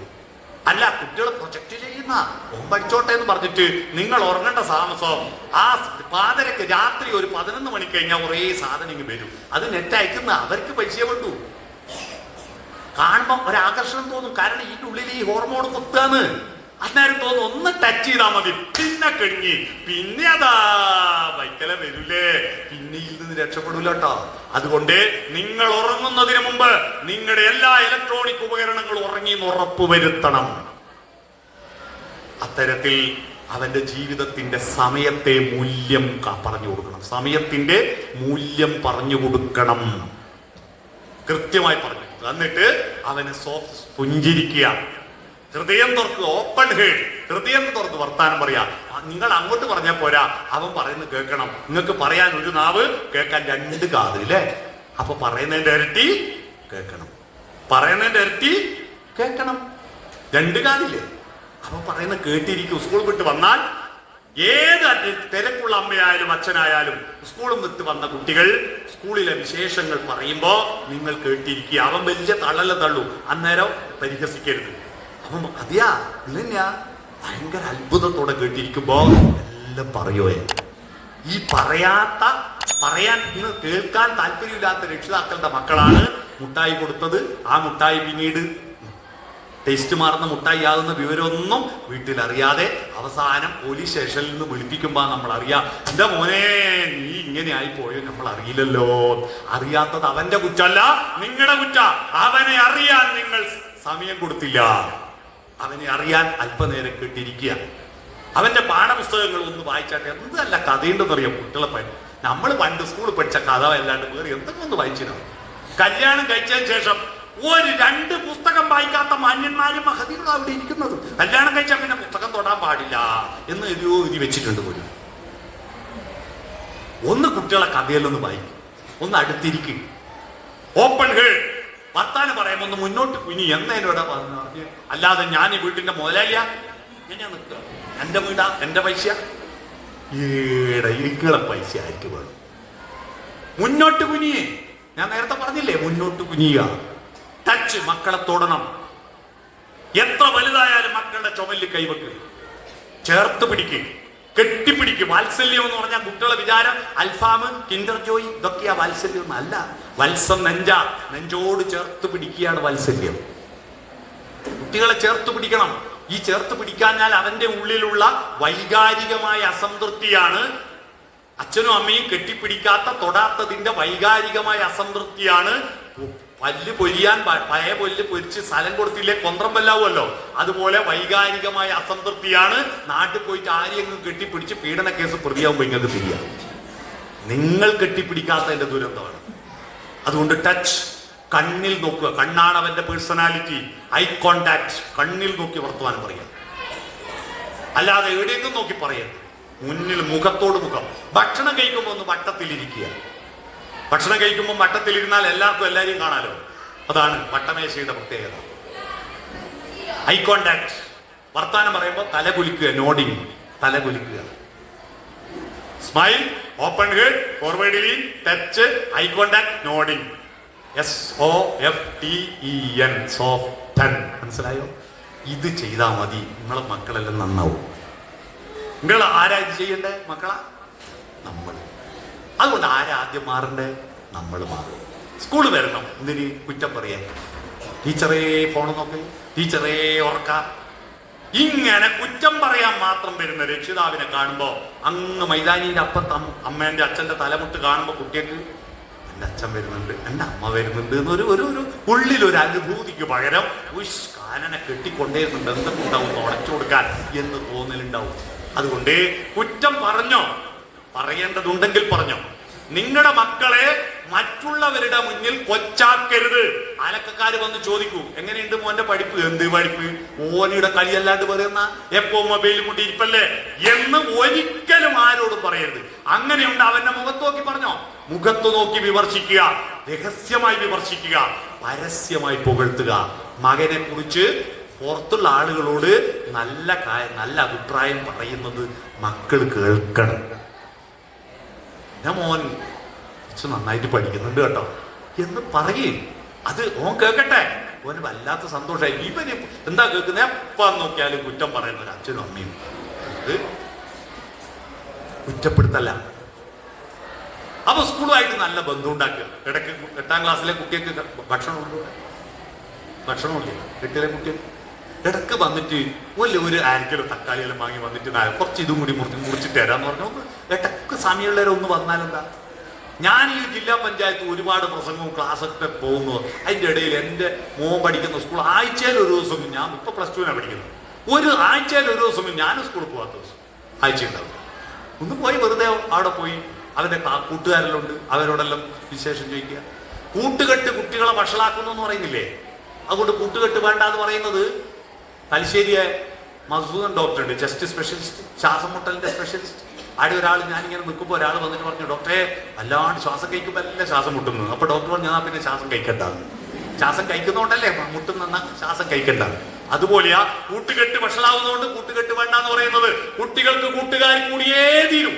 അല്ല കുട്ടികൾ പ്രൊജക്ട് ചെയ്യുന്ന ഒമ്പടിച്ചോട്ടെ എന്ന് പറഞ്ഞിട്ട് നിങ്ങൾ ഉറങ്ങേണ്ട താമസം. ആ പാതരക്ക് രാത്രി ഒരു പതിനൊന്ന് മണി കഴിഞ്ഞാൽ കുറേ സാധനം ഇങ്ങ് വരും. അത് നെറ്റ് അയക്കുന്ന അവർക്ക് പൈസ വേണ്ടു കാണുമ്പോൾ ഒരാകർഷണം തോന്നും. കാരണം ഇതിന്റെ ഉള്ളിൽ ഈ ഹോർമോൺ കുത്താന്ന് അന്നേരം തോന്നുന്നു ഒന്ന് ടച്ച് ചെയ്താൽ മതി. പിന്നെ കഴിഞ്ഞ് പിന്നെ അതാ വൈക്കല വരൂലേ. പിന്നെ ഇതിൽ നിന്ന് രക്ഷപ്പെടൂല കേട്ടോ അതുകൊണ്ട് നിങ്ങൾ ഉറങ്ങുന്നതിന് മുമ്പ് നിങ്ങളുടെ എല്ലാ ഇലക്ട്രോണിക് ഉപകരണങ്ങളും ഉറങ്ങി എന്ന് ഉറപ്പ് വരുത്തണം. അത്തരത്തിൽ അവന്റെ ജീവിതത്തിന്റെ സമയത്തെ മൂല്യം പറഞ്ഞു കൊടുക്കണം. സമയത്തിന്റെ മൂല്യം പറഞ്ഞു കൊടുക്കണം. കൃത്യമായി പറഞ്ഞു എന്നിട്ട് അവന് സോഫ്റ്റ് പുഞ്ചിരിക്കുക. ഹൃദയം തുറക്കുക ഓപ്പൺ ഹേഡ് ഹൃദയം തുറന്ന് വർത്താനം പറയാ. നിങ്ങൾ അങ്ങോട്ട് പറഞ്ഞാൽ പോരാ. അവൻ പറയുന്നത് കേൾക്കണം. നിങ്ങൾക്ക് പറയാൻ ഒരു നാവ് കേൾക്കാൻ രണ്ട് കാത് ഇല്ലേ അപ്പൊ പറയുന്നതിന്റെ ഇരട്ടി കേൾക്കണം. പറയുന്നതിന്റെ ഇരട്ടി കേൾക്കണം. രണ്ട് കാതില്ലേ അപ്പൊ പറയുന്ന കേട്ടിരിക്കും. സ്കൂൾ വിട്ട് വന്നാൽ ഏത് തിരക്കുള്ള അമ്മയായാലും അച്ഛനായാലും സ്കൂളും വിട്ട് വന്ന കുട്ടികൾ സ്കൂളിലെ വിശേഷങ്ങൾ പറയുമ്പോ നിങ്ങൾ കേട്ടിരിക്കുക. അവൻ വലിയ തള്ളല തള്ളു. അന്നേരം പരിഹസിക്കരുത്. അവൻ അതെയാ ഇല്ലെന്നാ ഭയങ്കര അത്ഭുതത്തോടെ കേട്ടിരിക്കുമ്പോ എല്ലാം പറയോ ഈ പറയാത്ത പറയാൻ കേൾക്കാൻ താല്പര്യമില്ലാത്ത രക്ഷിതാക്കളുടെ മക്കളാണ് മുട്ടായി കൊടുത്തത്. ആ മുട്ടായി പിന്നീട് ടേസ്റ്റ് മാറുന്ന മുട്ടായി ആകുന്ന വിവരമൊന്നും വീട്ടിൽ അറിയാതെ അവസാനം പോലീസ് സ്റ്റേഷനിൽ നിന്ന് വിളിപ്പിക്കുമ്പോ നമ്മൾ അറിയാം എന്റെ മോനെ നീ ഇങ്ങനെ ആയി പോയോ നമ്മൾ അറിയില്ലല്ലോ അറിയാത്തത് അവന്റെ കുറ്റല്ല നിങ്ങളുടെ കുറ്റ. അവനെ അറിയാൻ നിങ്ങൾ സമയം കൊടുത്തില്ല. അവനെ അറിയാൻ അല്പനേരം കിട്ടിയിരിക്കുക. അവന്റെ പാഠപുസ്തകങ്ങൾ ഒന്ന് വായിച്ചാട്ടെ. എന്തല്ല കഥയുണ്ടെന്നറിയാം കുട്ടികളെ പഠി നമ്മൾ പണ്ട് സ്കൂളിൽ പഠിച്ച കഥ അല്ലാണ്ട് വേറെ എന്തെങ്കിലും ഒന്ന് വായിച്ചിരുന്നു? കല്യാണം കഴിച്ചതിന് ശേഷം ഒരു രണ്ട് പുസ്തകം വായിക്കാത്ത മാന്യന്മാരും മഹതികളും അവിടെ ഇരിക്കുന്നത്. കല്യാണം കഴിച്ചാൽ പിന്നെ പുസ്തകം തൊടാൻ പാടില്ല എന്ന് എഴുതിയോ എഴുതി വെച്ചിട്ടുണ്ട് പോലും. ഒന്ന് കുട്ടികളെ കഥയിലൊന്ന് വായിക്കും. ഒന്ന് അടുത്തിരിക്കും. ഓപ്പൺ ഹേഡ് വർത്താനം പറയുമ്പോൾ ഒന്ന് മുന്നോട്ട് ഇനി എന്നതിനോട് പറഞ്ഞു അല്ലാതെ ഞാൻ ഈ വീട്ടിന്റെ മുതലാളിയ. ഞാൻ നിൽക്കുക. എന്റെ വീടാ എന്റെ പൈസ ഈടെ ഇരിക്കുകളെ പൈസ ആയിരിക്കും വേണം? മുന്നോട്ട് കുനിയേ. ഞാൻ നേരത്തെ പറഞ്ഞില്ലേ മുന്നോട്ട് കുഞ്ഞിയ ടച്ച് മക്കളെ തൊടണം. എത്ര വലുതായാലും മക്കളുടെ ചുമലിൽ കൈവെക്ക്. ചേർത്ത് പിടിക്കുക കെട്ടിപ്പിടിക്കും. വാത്സല്യം എന്ന് പറഞ്ഞാൽ കുട്ടികളെ വിചാരം അൽഫാമ് കിൻഡർ ജോയ് ഇതൊക്കെയാ വാത്സല്യം. എന്നല്ല വത്സം നെഞ്ച. നെഞ്ചോട് ചേർത്ത് പിടിക്കുകയാണ് വാത്സല്യം. കുട്ടികളെ ചേർത്ത് പിടിക്കണം. ഈ ചേർത്ത് പിടിക്കാഞ്ഞാൽ അവന്റെ ഉള്ളിലുള്ള വൈകാരികമായ അസംതൃപ്തിയാണ്. അച്ഛനും അമ്മയും കെട്ടിപ്പിടിക്കാത്ത തൊടാത്തതിന്റെ വൈകാരികമായ അസംതൃപ്തിയാണ്. പല്ല് പൊരിയാൻ പഴയ പൊല്ല് പൊരിച്ച് സ്ഥലം കൊടുത്തില്ലേ കൊന്ത്രം വല്ലാവുമല്ലോ അതുപോലെ വൈകാരികമായ അസംതൃപ്തിയാണ്. നാട്ടിൽ പോയിട്ട് ആരെയെങ്കിലും കെട്ടിപ്പിടിച്ച് പീഡന കേസ് പ്രതിയാവുമ്പോൾ ഇങ്ങനെ തിരിയാം. നിങ്ങൾ കെട്ടിപ്പിടിക്കാത്തതിന്റെ ദുരന്തമാണ്. അതുകൊണ്ട് ടച്ച് കണ്ണിൽ നോക്കുക. കണ്ണാണ് അവന്റെ പേഴ്സണാലിറ്റി ഐ കോണ്ടാക്ട് കണ്ണിൽ നോക്കി വർത്തമാനം പറയാം. അല്ലാതെ എവിടെയെങ്കിലും നോക്കി പറയരുത്. മുന്നിൽ മുഖത്തോട് മുഖം. ഭക്ഷണം കഴിക്കുമ്പോൾ ഒന്ന് വട്ടത്തിലിരിക്കുക. ഭക്ഷണം കഴിക്കുമ്പോൾ വട്ടത്തിലിരുന്നാൽ എല്ലാവർക്കും എല്ലാവരെയും കാണാലോ? അതാണ് വട്ടമേശയുടെ പ്രത്യേകത. ഐ കോണ്ടാക്ട് വർത്താനം പറയുമ്പോൾ തല കുലിക്കുക നോഡിങ് തല കുലിക്കുക. Smile open head forward lean touch eye contact nodding S O F T E N soften മനസ്സിലായോ? ഇത് ചെയ്താൽ മതി. നിങ്ങളെ മക്കളെല്ലാം നന്നാവും. നിങ്ങൾ ആരാ ഇത് ചെയ്യണ്ടേ? മക്കളാ? നമ്മൾ. അതുകൊണ്ട് ആരാദ്യം മാറണ്ടേ? നമ്മൾ മാറും. സ്കൂൾ വരണം. എന്തിന്? കുറ്റം പറയാൻ. ടീച്ചറേ ഫോൺ നോക്ക്. ടീച്ചറേ ഉറക്ക. ഇങ്ങനെ കുറ്റം പറയാൻ മാത്രം വരുന്ന രക്ഷിതാവിനെ കാണുമ്പോ അങ്ങ് മൈതാനിന്റെ അപ്പുറത്ത് അമ്മ- അമ്മേന്റെ അച്ഛന്റെ തലമുട്ട് കാണുമ്പോ കുട്ടികൾക്ക് എന്റെ അച്ഛൻ വരുന്നുണ്ട്. എന്റെ അമ്മ വരുന്നുണ്ട് എന്നൊരു ഒരു ഒരു ഉള്ളിൽ ഒരു അനുഭൂതിക്ക് പകരം ഉഷ് കാനനെ കെട്ടിക്കൊണ്ടേരുന്നുണ്ട്. എന്തൊക്കെ ഉണ്ടാവും? തുടച്ചു കൊടുക്കാൻ എന്ന് തോന്നലുണ്ടാവും. അതുകൊണ്ട് കുറ്റം പറഞ്ഞോ? പറയേണ്ടതുണ്ടെങ്കിൽ പറഞ്ഞു. നിങ്ങളുടെ മക്കളെ മറ്റുള്ളവരുടെ മുന്നിൽ കൊച്ചാക്കരുത്. അലക്കക്കാര് വന്ന് ചോദിക്കൂ എങ്ങനെയുണ്ട് മോന്റെ പഠിപ്പ്? എന്ത് പഠിപ്പ്? ഓനിയുടെ കളിയല്ലാണ്ട് പറയുന്ന എപ്പോ മൊബൈലും കൂട്ടി ഇരിപ്പല്ലേ എന്ന് ഒരിക്കലും ആരോടും പറയരുത്. അങ്ങനെയുണ്ട് അവന്റെ മുഖത്ത് നോക്കി പറഞ്ഞോ. മുഖത്ത് നോക്കി വിമർശിക്കുക രഹസ്യമായി വിമർശിക്കുക പരസ്യമായി പുകഴ്ത്തുക. മകനെ കുറിച്ച് പുറത്തുള്ള ആളുകളോട് നല്ല നല്ല അഭിപ്രായം പറയുന്നത് മക്കൾ കേൾക്കണം. ഞാൻ മോൻ കുറച്ച് നന്നായിട്ട് പഠിക്കുന്നുണ്ട് കേട്ടോ. എന്ന് പറയേ. അത് ഓൻ കേൾക്കട്ടെ. ഓന് വല്ലാത്ത സന്തോഷമായി. ഇവന് എന്താ കേൾക്കുന്നത് എപ്പം നോക്കിയാലും കുറ്റം പറയുന്ന ഒരു അച്ഛനും അമ്മയും. കുറ്റപ്പെടുത്തല്ല. അപ്പൊ സ്കൂളുമായിട്ട് നല്ല ബന്ധം ഉണ്ടാക്കുക ഇടയ്ക്ക് എട്ടാം ക്ലാസ്സിലെ കുട്ടികൾക്ക് ഭക്ഷണം ഭക്ഷണമില്ലേ എട്ടിലെ കുട്ടികൾ ഇടയ്ക്ക് വന്നിട്ട് ഒരു ഒരു തക്കാളി എല്ലാം വാങ്ങി വന്നിട്ട് കുറച്ച് ഇതും കൂടി മുറിച്ച് മുറിച്ചിട്ട് തരാന്ന് പറഞ്ഞു ഇടയ്ക്ക് സമയമുള്ളവരെ ഒന്ന് വന്നാലെന്താ ഞാൻ ഈ ജില്ലാ പഞ്ചായത്ത് ഒരുപാട് പ്രസംഗവും ക്ലാസ്സൊക്കെ പോകുന്നു. അതിന്റെ ഇടയിൽ എന്റെ മോൻ പഠിക്കുന്ന സ്കൂൾ ആഴ്ചയിൽ ഒരു ദിവസം ഞാൻ ഇപ്പൊ പ്ലസ് ടുവിനാണ് പഠിക്കുന്നത്. ഒരു ആഴ്ചയിൽ ഒരു ദിവസം ഞാൻ സ്കൂളിൽ പോകാത്ത ദിവസം ആഴ്ച ഉണ്ടാവും. ഒന്ന് പോയി വെറുതെ അവിടെ പോയി അവരുടെ കൂട്ടുകാരെല്ലാം ഉണ്ട് അവരോടെല്ലാം വിശേഷം ചോദിക്കുക. കൂട്ടുകെട്ട് കുട്ടികളെ വഷളാക്കുന്നു എന്ന് പറയുന്നില്ലേ? അതുകൊണ്ട് കൂട്ടുകെട്ട് വേണ്ട എന്ന് പറയുന്നത് തലശ്ശേരിയെ മസൂദൻ ഡോക്ടർ ഉണ്ട് ചെസ്റ്റ് സ്പെഷ്യലിസ്റ്റ് ശ്വാസമുട്ടലിന്റെ സ്പെഷ്യലിസ്റ്റ് ആടെ ഒരാൾ ഞാനിങ്ങനെ നിൽക്കുമ്പോൾ ഒരാൾ വന്നിട്ട് പറഞ്ഞു ഡോക്ടറെ അല്ലാണ്ട് ശ്വാസം കഴിക്കുമ്പോൾ എല്ലാം ശ്വാസം മുട്ടുന്നു അപ്പൊ ഡോക്ടർ പറഞ്ഞു ഞാൻ പിന്നെ ശ്വാസം കഴിക്കണ്ട. ശ്വാസം കഴിക്കുന്നതുകൊണ്ടല്ലേ മുട്ടുന്ന ശ്വാസം കഴിക്കണ്ട. അതുപോലെയാ കൂട്ടുകെട്ട് വഷളാവുന്നതുകൊണ്ട് കൂട്ടുകെട്ട് വേണ്ട എന്ന് പറയുന്നത്. കുട്ടികൾക്ക് കൂട്ടുകാർ കൂടിയേ തീരും.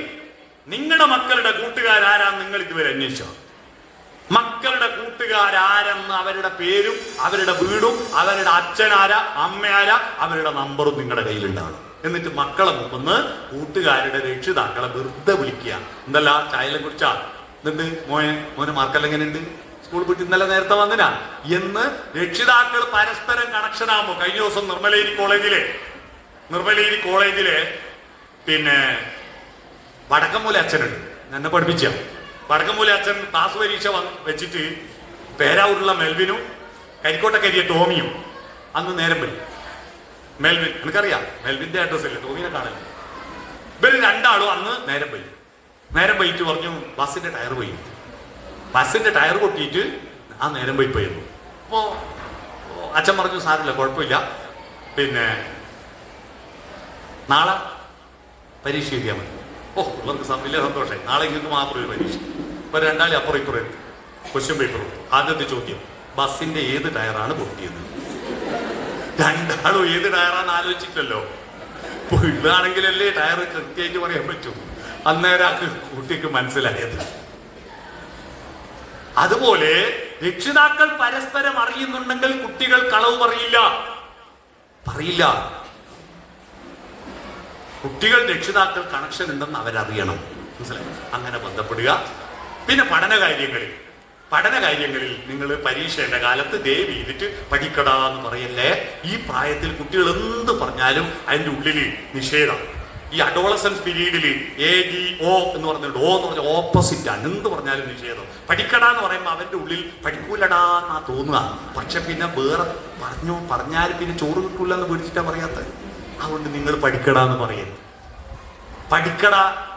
നിങ്ങളുടെ മക്കളുടെ കൂട്ടുകാരാരാ നിങ്ങൾ ഇതുവരെ അന്വേഷിച്ചോ? മക്കളുടെ കൂട്ടുകാരാരെന്ന് അവരുടെ പേരും അവരുടെ വീടും അവരുടെ അച്ഛനാര അമ്മയാര അവരുടെ നമ്പറും നിങ്ങളുടെ കയ്യിലുണ്ടാവും എന്നിട്ട് മക്കളെ മുമ്പെന്ന് കൂട്ടുകാരുടെ രക്ഷിതാക്കളെ വെറുതെ വിളിക്കുക. എന്തല്ല ചായലെ കുറിച്ചാ എന്നിട്ട് മോനെ മോനെ മാർക്കെല്ലാം എങ്ങനെയുണ്ട്? സ്കൂൾ വിട്ട് ഇന്നലെ നേരത്തെ വന്നിനാ? എന്ന് രക്ഷിതാക്കൾ പരസ്പരം കണക്ഷൻ കഴിഞ്ഞ ദിവസം നിർമ്മലേരി കോളേജിലെ നിർമ്മലേരി കോളേജിലെ പിന്നെ വടക്കംമൂല അച്ഛനുണ്ട്. എന്നെ പഠിപ്പിച്ച. വടക്കംമൂല അച്ഛൻ ക്ലാസ് പരീക്ഷ വെച്ചിട്ട് പേരാവൂരുള്ള മെൽവിനും കരിക്കോട്ടക്കരിയ ടോമിയും അന്ന് നേരം വരും. മെൽവിൻ എനിക്കറിയാം മെൽവിന്റെ അഡ്രസ് ഇല്ല? ടോമിനെ കാണില്ല ഇവർ രണ്ടാളും അന്ന് നേരം പോയി നേരം പോയിട്ട് പറഞ്ഞു ബസ്സിന്റെ ടയർ പോയി. ബസ്സിന്റെ ടയർ പൊട്ടിയിട്ട് ആ നേരം പോയി. പോയിരുന്നു അപ്പോ അച്ഛൻ പറഞ്ഞു സാറില്ല കുഴപ്പമില്ല. പിന്നെ നാളെ പരീക്ഷ എഴുതിയാൽ മതി. ഓ പിള്ളേർക്ക് സം- വലിയ സന്തോഷമായി. നാളെ ഇങ്ങനെ മാത്രമേ പരീക്ഷ. ഇപ്പൊ രണ്ടാളി അപ്പുറം ഇപ്പുറം ക്വസ്റ്റ്യൻ പേപ്പർ ആദ്യത്തെ ചോദ്യം ബസ്സിന്റെ ഏത് ടയറാണ് പൊട്ടിയത്? രണ്ടാളും ഏത് ടയറാണ് ആലോചിച്ചിട്ടല്ലോ ഇതാണെങ്കിലല്ലേ ടയർ കൃത്യമായിട്ട് പറയാൻ പറ്റൂ. അന്നേരം ആ കുട്ടിക്ക് മനസ്സിലായത്. അതുപോലെ രക്ഷിതാക്കൾ പരസ്പരം അറിയുന്നുണ്ടെങ്കിൽ കുട്ടികൾ കളവ് പറയില്ല. പറയില്ല. കുട്ടികൾ രക്ഷിതാക്കൾ കണക്ഷൻ ഉണ്ടെന്ന് അവരറിയണം. മനസ്സിലായി? അങ്ങനെ ബന്ധപ്പെടുക. പിന്നെ പഠന കാര്യങ്ങളിൽ. പഠന കാര്യങ്ങളിൽ നിങ്ങൾ പരീക്ഷയുടെ കാലത്ത് ദേവി ചെയ്തിട്ട് പഠിക്കടാ എന്ന് പറയല്ലേ? ഈ പ്രായത്തിൽ കുട്ടികൾ എന്ത് പറഞ്ഞാലും അതിന്റെ ഉള്ളിൽ നിഷേധം. ഈ അഡോളസൻസ് പീരീഡിൽ എ ഡി ഒ എന്ന് പറഞ്ഞിട്ട് ഓ എന്ന് പറഞ്ഞ ഓപ്പോസിറ്റ് ആണ്. എന്ത് പറഞ്ഞാലും നിഷേധം. പഠിക്കടാ എന്ന് പറയുമ്പോൾ അവന്റെ ഉള്ളിൽ പഠിക്കൂലടാ എന്നാ തോന്നുക. പക്ഷെ പിന്നെ വേറെ പറഞ്ഞു പറഞ്ഞാൽ പിന്നെ ചോറ് കിട്ടൂല എന്ന് പേടിച്ചിട്ടാ പറയാത്തത്. അതുകൊണ്ട് നിങ്ങൾ പഠിക്കടാ എന്ന് പറയരുത്. പഠിക്കടാ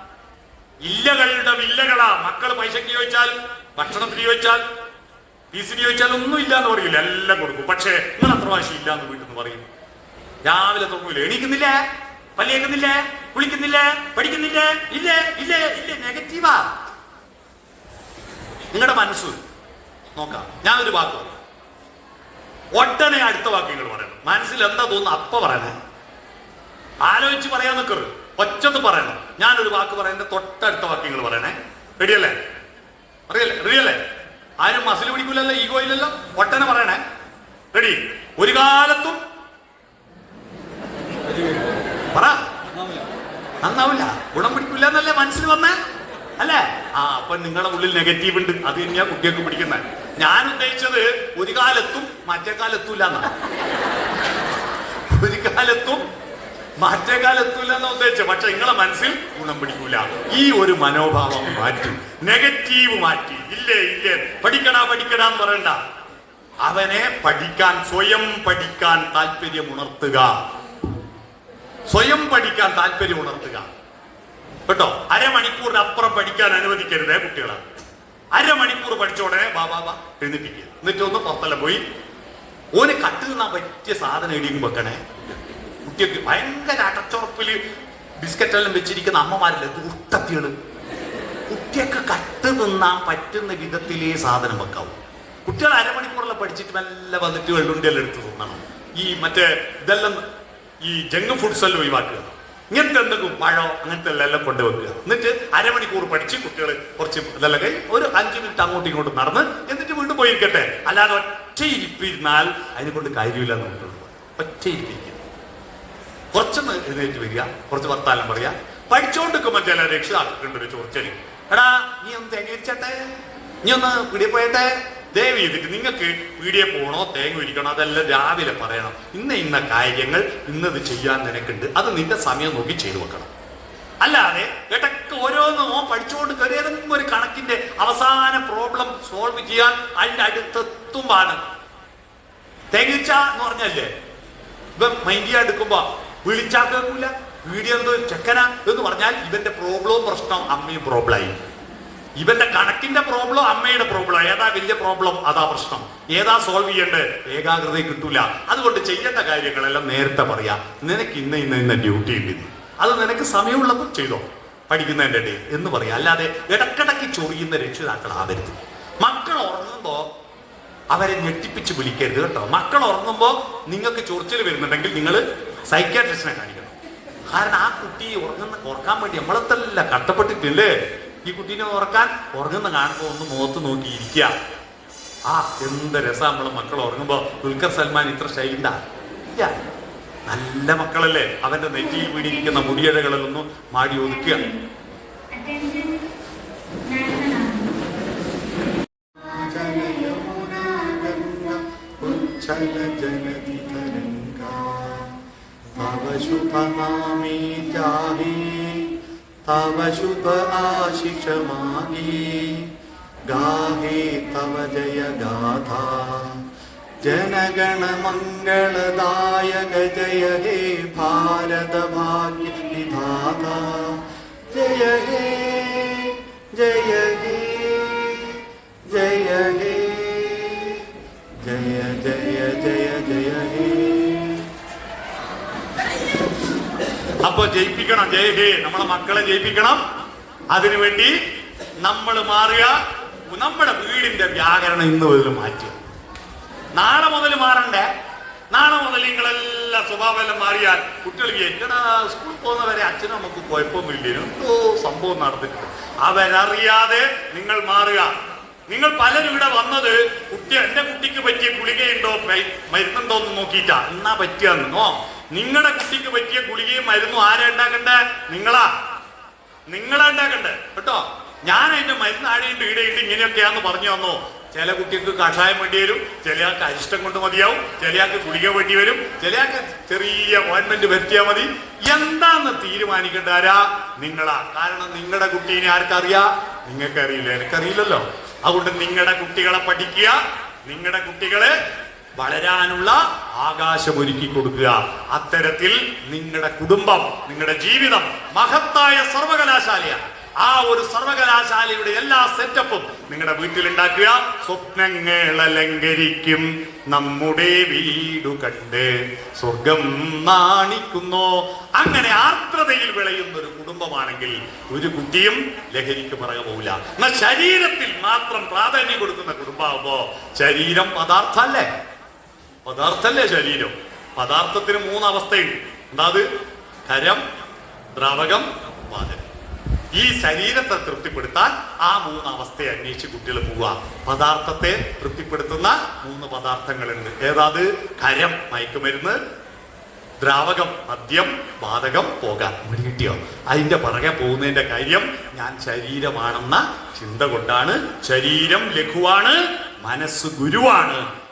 ഇല്ലകളുടെ വില്ലകളാ. മക്കൾ പൈസക്ക് ചോദിച്ചാൽ ഭക്ഷണത്തിന് ചോദിച്ചാൽ ഫീസിന് ചോദിച്ചാൽ ഒന്നും ഇല്ല എന്ന് പറയില്ല എല്ലാം കൊടുക്കും. പക്ഷേ നിങ്ങൾ അത്ര പ്രാവശ്യം ഇല്ല എന്ന് വീട്ടിൽ നിന്ന് പറയും. രാവിലെ തുടങ്ങൂല എണീക്കുന്നില്ല? പല്ലേക്കുന്നില്ല കുളിക്കുന്നില്ല? പഠിക്കുന്നില്ല? ഇല്ല? ഇല്ല? ഇല്ല? നെഗറ്റീവാ നിങ്ങളുടെ മനസ്സ് നോക്കാം. ഞാൻ ഒരു വാക്ക് പറയാം. ഒട്ടനെ അടുത്ത വാക്ക് നിങ്ങൾ പറയണം. മനസ്സിൽ എന്താ തോന്നുന്നു അപ്പ പറയണേ. ആലോചിച്ച് പറയാൻ നിൽക്കരുത് ഒച്ചത്ത് പറയണം. ഞാനൊരു വാക്ക് പറയുന്നത് തൊട്ടടുത്ത വാക്ക് നിങ്ങൾ പറയണേ. റെഡിയല്ലേ അറിയല്ലേ? റെഡിയല്ലേ ആരും മസിൽ പിടിക്കൂലല്ലോ ഈഗോ ഇല്ലല്ലോ. ഒട്ടനെ പറയണേ. റെഡി ഒരു കാലത്തും പറ. നന്നാവില്ല. ഗുണം പിടിക്കില്ല എന്നല്ലേ മനസ്സിൽ വന്നേ? അല്ലേ? ആ അപ്പൊ നിങ്ങളുടെ ഉള്ളിൽ നെഗറ്റീവ് ഉണ്ട്. അത് തന്നെയാ കുട്ടികൾക്ക് പിടിക്കുന്നത് ഞാൻ ഉദ്ദേശിച്ചത് ഒരു കാലത്തും മറ്റേ കാലത്തും ഇല്ല ഒരു കാലത്തും മറ്റേ കാലത്തൂല എന്ന ഉദ്ദേശിച്ചത് പക്ഷെ നിങ്ങളെ മനസ്സിൽ ഗുണം പിടിക്കൂല. ഈ ഒരു മനോഭാവം മാറ്റി. നെഗറ്റീവ് മാറ്റി. ഇല്ലേ ഇല്ലേ. പഠിക്കടാ പഠിക്കടാ എന്ന് പറയണ്ട. അവനെ പഠിക്കാൻ സ്വയം പഠിക്കാൻ താല്പര്യം ഉണർത്തുക. സ്വയം പഠിക്കാൻ താല്പര്യം ഉണർത്തുക. കേട്ടോ? അരമണിക്കൂറിന് അപ്പുറം പഠിക്കാൻ അനുവദിക്കരുതേ കുട്ടികളെ. അരമണിക്കൂർ പഠിച്ച ഉടനെ വാ വാ വാ എഴുന്നേറ്റിക്കുക എന്നിട്ട് ഒന്ന് പുറത്തെല്ലാം പോയി. ഓന് കട്ടിൽ നിന്നാ പറ്റിയ സാധനം ഇടിയും വെക്കണേ. കുട്ടികൾക്ക് ഭയങ്കര അടച്ചുറപ്പിൽ ബിസ്ക്കറ്റ് എല്ലാം വെച്ചിരിക്കുന്ന അമ്മമാരില്ല ദുഷ്ടത്തികൾ കുട്ടിയൊക്കെ കട്ട് തിന്നാൻ പറ്റുന്ന വിധത്തിലേ സാധനം വെക്കാവൂ. കുട്ടികൾ അരമണിക്കൂറെല്ലാം പഠിച്ചിട്ട് മെല്ലെ വന്നിട്ട് വെള്ളുണ്ടിയെല്ലാം എടുത്ത് തിന്നണം. ഈ മറ്റേ ഇതെല്ലാം ഈ ജങ്ക് ഫുഡ്സ് എല്ലാം ഒഴിവാക്കുക. ഇങ്ങനത്തെ എന്തെങ്കിലും പഴം അങ്ങനത്തെ എല്ലാം എല്ലാം കൊണ്ടുവെക്കുക എന്നിട്ട് അരമണിക്കൂർ പഠിച്ച് കുട്ടികൾ കുറച്ച് ഇതെല്ലാം കഴിഞ്ഞ് ഒരു അഞ്ച് മിനിറ്റ് അങ്ങോട്ടും ഇങ്ങോട്ടും നടന്ന് എന്നിട്ട് വീണ്ടും പോയിരിക്കട്ടെ. അല്ലാതെ ഒറ്റ ഇരിപ്പിരുന്നാൽ അതിനെ കൊണ്ട് കാര്യമില്ല എന്ന് പറഞ്ഞിട്ടുണ്ട് ഒറ്റ കുറച്ചൊന്ന് എഴുന്നേറ്റ് വരിക കുറച്ച് വർത്താനം പറയാ. പഠിച്ചോണ്ടിരിക്കുമ്പോ ചില രക്ഷിതാക്കൾക്കുണ്ട് ഒരു ചോർച്ചലി എടാ നീ ഒന്ന് തേങ്ങ വിരിച്ചട്ടെ? നീ ഒന്ന് പിടിയെ പോയട്ടെ? ദയവ് ചെയ്തിട്ട് നിങ്ങൾക്ക് പീടിയെ പോകണോ തേങ്ങ വിരിക്കണോ അതെല്ലാം രാവിലെ പറയണം. ഇന്ന ഇന്ന കാര്യങ്ങൾ ഇന്നത് ചെയ്യാൻ നിനക്കുണ്ട്. അത് നിന്റെ സമയം നോക്കി ചെയ്തു വെക്കണം. അല്ലാതെ ഇടയ്ക്ക് ഓരോന്നും പഠിച്ചുകൊണ്ട് കയറിയതെങ്കിലും ഒരു കണക്കിന്റെ അവസാന പ്രോബ്ലം സോൾവ് ചെയ്യാൻ അതിന്റെ അടുത്തെത്തുമ്പാണ് തേങ്ങിച്ച എന്ന് പറഞ്ഞല്ലേ? ഇപ്പൊ മൈൻഡിയ എടുക്കുമ്പോ വിളിച്ചാ കേൾക്കൂല വീഡിയോ എന്തോ ചെക്കന എന്ന് പറഞ്ഞാൽ ഇവന്റെ പ്രോബ്ലവും പ്രശ്നം അമ്മയും പ്രോബ്ലമായി ഇവന്റെ കണക്കിന്റെ പ്രോബ്ലം അമ്മയുടെ പ്രോബ്ലം ഏതാ വലിയ പ്രോബ്ലം അതാ പ്രശ്നം. ഏതാ സോൾവ് ചെയ്യേണ്ടത് ഏകാഗ്രത കിട്ടൂല. അതുകൊണ്ട് ചെയ്യേണ്ട കാര്യങ്ങളെല്ലാം നേരത്തെ പറയാ. നിനക്ക് ഇന്ന ഇന്ന ഇന്ന ഡ്യൂട്ടി ഉണ്ട് അത് നിനക്ക് സമയമുള്ളപ്പോൾ ചെയ്തോ. പഠിക്കുന്നതിന്റെ ഇടയിൽ എന്ന് പറയാം. അല്ലാതെ ഇടക്കിടക്ക് ചൊറിയുന്ന രക്ഷിതാക്കൾ ആവരുത് മക്കൾ ഉറങ്ങുമ്പോൾ അവരെ ഞെട്ടിപ്പിച്ച് വിളിക്കരുത് കേട്ടോ. മക്കൾ ഉറങ്ങുമ്പോൾ നിങ്ങൾക്ക് ചൊറിച്ചിൽ വരുന്നുണ്ടെങ്കിൽ നിങ്ങൾ സൈക്കാട്രിസ്റ്റിനെ കാണിക്കണം. കാരണം ആ കുട്ടി ഉറങ്ങുന്ന ഉറക്കാൻ വേണ്ടി നമ്മളത്തല്ല കഷ്ടപ്പെട്ടിട്ടില്ലേ? ഈ കുട്ടീനെ ഉറക്കാൻ ഉറങ്ങുന്ന കാണുമ്പോൾ ഒന്ന് മുഖത്ത് നോക്കിയിരിക്കുക ആ എന്ത് രസം നമ്മളെ മക്കൾ ഉറങ്ങുമ്പോൾ ദുൽഖർ സൽമാൻ ഇത്ര സ്റ്റൈലുണ്ടാ ഇല്ല. നല്ല മക്കളല്ലേ? അവന്റെ നെറ്റിയിൽ വീണിരിക്കുന്ന മുടിയഴകളിലൊന്നും മാടി ഒതുക്കുക. ചല national anthem. तव शुभ नामे जाहे। तव शुभ आशिष मागे गाहे तव जय गाथा। जनगण मङ्गलदायक जय हे भारत भाग्य विधाता जय हे जय हे जय हे। जय जय जय जय हे। അപ്പൊ ജയിപ്പിക്കണം. ജയ ഹേ. നമ്മളെ മക്കളെ ജയിപ്പിക്കണം. അതിനുവേണ്ടി നമ്മൾ മാറുക നമ്മുടെ വീടിന്റെ വ്യാകരണം ഇന്ന് മുതൽ മാറ്റുക. നാളെ മുതൽ മാറണ്ടേ? നാളെ മുതൽ നിങ്ങളെല്ലാം സ്വഭാവമെല്ലാം മാറിയാൽ കുട്ടികൾക്ക് എങ്ങടാ സ്കൂളിൽ പോകുന്നവരെ അച്ഛനും നമുക്ക് കുഴപ്പമൊന്നുമില്ല എന്തോ സംഭവം നടന്നിട്ടുണ്ട്. അവരറിയാതെ നിങ്ങൾ മാറുക. നിങ്ങൾ പലരും ഇവിടെ വന്നത് കുട്ടി എന്റെ കുട്ടിക്ക് പറ്റിയ ഗുളികയുണ്ടോ? മരുന്നുണ്ടോ എന്ന് നോക്കിയിട്ടാ. എന്നാ പറ്റിയെന്നോ നിങ്ങളുടെ കുട്ടിക്ക് പറ്റിയ ഗുളികയും മരുന്നും ആരാ ഉണ്ടാക്കണ്ടേ? നിങ്ങളാ. നിങ്ങളാ ഉണ്ടാക്കണ്ടേ. കേട്ടോ? ഞാൻ അതിന്റെ മരുന്ന് ആടെയുണ്ട് ഈടെയുണ്ട് ഇങ്ങനെയൊക്കെയാന്ന് പറഞ്ഞു തന്നു. ചില കുട്ടികൾക്ക് കഷായം വേണ്ടി വരും ചില ആൾക്ക് അരിഷ്ടം കൊണ്ട് മതിയാവും ചില ആൾക്ക് ഗുളിക വേണ്ടി വരും ചില ആൾക്ക് ചെറിയ ഓയിൻമെന്റ് വരുത്തിയാൽ മതി. എന്താന്ന് തീരുമാനിക്കേണ്ട ആരാ? നിങ്ങളാ. കാരണം നിങ്ങളുടെ കുട്ടീനെ ആർക്കറിയാ? നിങ്ങൾക്ക് അറിയില്ല എനിക്കറിയില്ലല്ലോ. അതുകൊണ്ട് നിങ്ങളുടെ കുട്ടികളെ പഠിക്കുക നിങ്ങളുടെ കുട്ടികളെ വളരാനുള്ള ആകാശം ഒരുക്കി കൊടുക്കുക. അത്തരത്തിൽ നിങ്ങളുടെ കുടുംബം നിങ്ങളുടെ ജീവിതം മഹത്തായ സർവകലാശാലയാണ്. ആ ഒരു സർവകലാശാലയുടെ എല്ലാ സെറ്റപ്പും നിങ്ങളുടെ വീട്ടിലുണ്ടാക്കുക. സ്വപ്നങ്ങൾ അലങ്കരിക്കും നമ്മുടെ വീടു കണ്ട് സ്വർഗം നാണിക്കുന്നു. അങ്ങനെ ആർദ്രതയിൽ വിളയുന്ന ഒരു കുടുംബമാണെങ്കിൽ ഒരു കുട്ടിയും ലഹരിക്ക് പിറകെ പോകില്ല എന്നാൽ ശരീരത്തിൽ മാത്രം പ്രാധാന്യം കൊടുക്കുന്ന കുടുംബമാകുമ്പോ ശരീരം പദാർത്ഥല്ലേ പദാർത്ഥല്ലേ ശരീരം? പദാർത്ഥത്തിന് മൂന്ന് അവസ്ഥയുണ്ട് എന്താ ഖരം ദ്രാവകം വാതകം. ഈ ശരീരത്തെ തൃപ്തിപ്പെടുത്താൻ ആ മൂന്ന് അവസ്ഥയെ അന്വേഷിച്ച് കുട്ടികൾ പോവുക പദാർത്ഥത്തെ തൃപ്തിപ്പെടുത്തുന്ന മൂന്ന് പദാർത്ഥങ്ങളുണ്ട്. ഏതാത് ഖരം മയക്കുമരുന്ന് ദ്രാവകം മദ്യം വാതകം പോകാൻ കിട്ടിയോ? അതിന്റെ പുറകെ പോകുന്നതിന്റെ കാര്യം ഞാൻ ശരീരമാണെന്ന ചിന്ത കൊണ്ടാണ്. ശരീരം ലഘുവാണ് മനസ്സ് ഗുരുവാണ്.